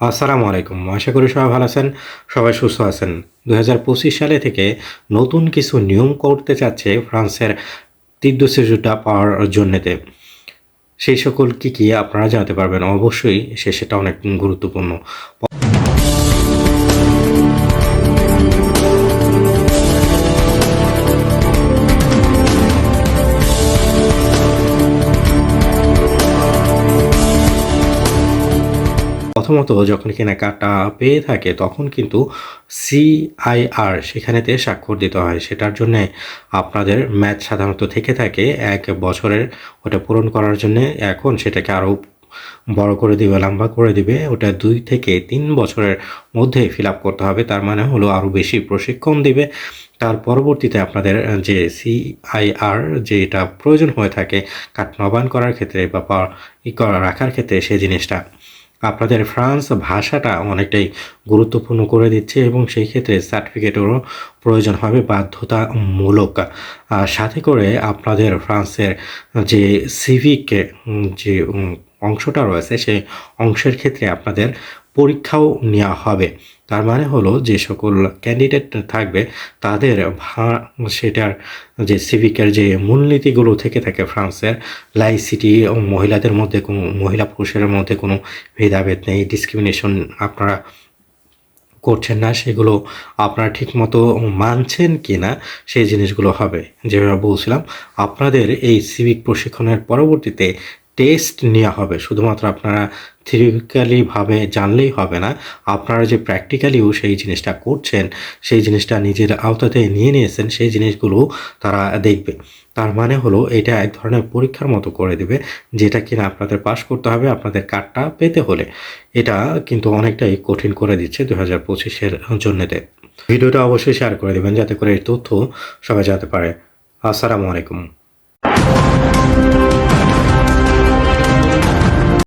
আসসালামু আলাইকুম। আশা করি সবাই ভালো আছেন, সবাই সুস্থ আছেন। দু হাজার পঁচিশ সালে থেকে নতুন কিছু নিয়ম করতে চাচ্ছে ফ্রান্সের তীব্র শিশুটা পাওয়ার জন্যেতে। সেই সকল কী কী আপনারা জানতে পারবেন? অবশ্যই সে, সেটা অনেক গুরুত্বপূর্ণ। প্রথমত যখন কিনা কার্ডটা পেয়ে থাকে, তখন কিন্তু সিআইআর সেখানেতে স্বাক্ষর দিতে হয়। সেটার জন্য আপনাদের ম্যাচ সাধারণত থেকে থাকে এক বছরের। ওটা পূরণ করার জন্য এখন সেটাকে আরও বড় করে দিবে, লম্বা করে দিবে। ওটা দুই থেকে তিন বছরের মধ্যে ফিল আপ করতে হবে। তার মানে হলো আরও বেশি প্রশিক্ষণ দিবে। তার পরবর্তীতে আপনাদের যে সিআইআর যে এটা প্রয়োজন হয়ে থাকে, কাঠ নবায়ন করার ক্ষেত্রে বা ই করা রাখার ক্ষেত্রে সেই জিনিসটা আপনাদের ফ্রান্স ভাষাটা অনেকটাই গুরুত্বপূর্ণ করে দিচ্ছে এবং সেই ক্ষেত্রে সার্টিফিকেটেরও প্রয়োজন হবে, বাধ্যতামূলক। আর সাথে করে আপনাদের ফ্রান্সের যে সিভিক যে অংশটা রয়েছে, সেই অংশের ক্ষেত্রে আপনাদের পরীক্ষাও নেওয়া হবে। তার মানে হলো যে সকল ক্যান্ডিডেট থাকবে, তাদের ভা- সেটার যে সিভিকের যে মূলনীতিগুলো থেকে থাকে ফ্রান্সের লাইসিটি মহিলাদের মধ্যে কোনো, মহিলা পুরুষের মধ্যে কোনো ভেদাভেদ নেই ডিসক্রিমিনেশন আপনারা করছেন না, সেগুলো আপনারা ঠিকমতো মানছেন কি না সেই জিনিসগুলো হবে। যেভাবে বলছিলাম, আপনাদের এই সিভিক প্রশিক্ষণের পরবর্তীতে টেস্ট নেওয়া হবে। শুধুমাত্র আপনারা থিওরিক্যালিভাবে জানলেই হবে না। আপনারা যে প্র্যাকটিক্যালিও সেই জিনিসটা করছেন, সেই জিনিসটা নিজের আওতাতে নিয়ে নিয়েছেন, সেই জিনিসগুলো তারা দেখবে। তার মানে হলো এটা এক ধরনের পরীক্ষার মতো করে দেবে, যেটা কিনা আপনাদের পাশ করতে হবে আপনাদের কার্ডটা পেতে হলে। এটা কিন্তু অনেকটাই কঠিন করে দিচ্ছে দু হাজার পঁচিশের জন্যতে। ভিডিওটা অবশ্যই শেয়ার করে দেবেন, যাতে করে এই তথ্য সবাই জানতে পারে। আসসালামু আলাইকুম।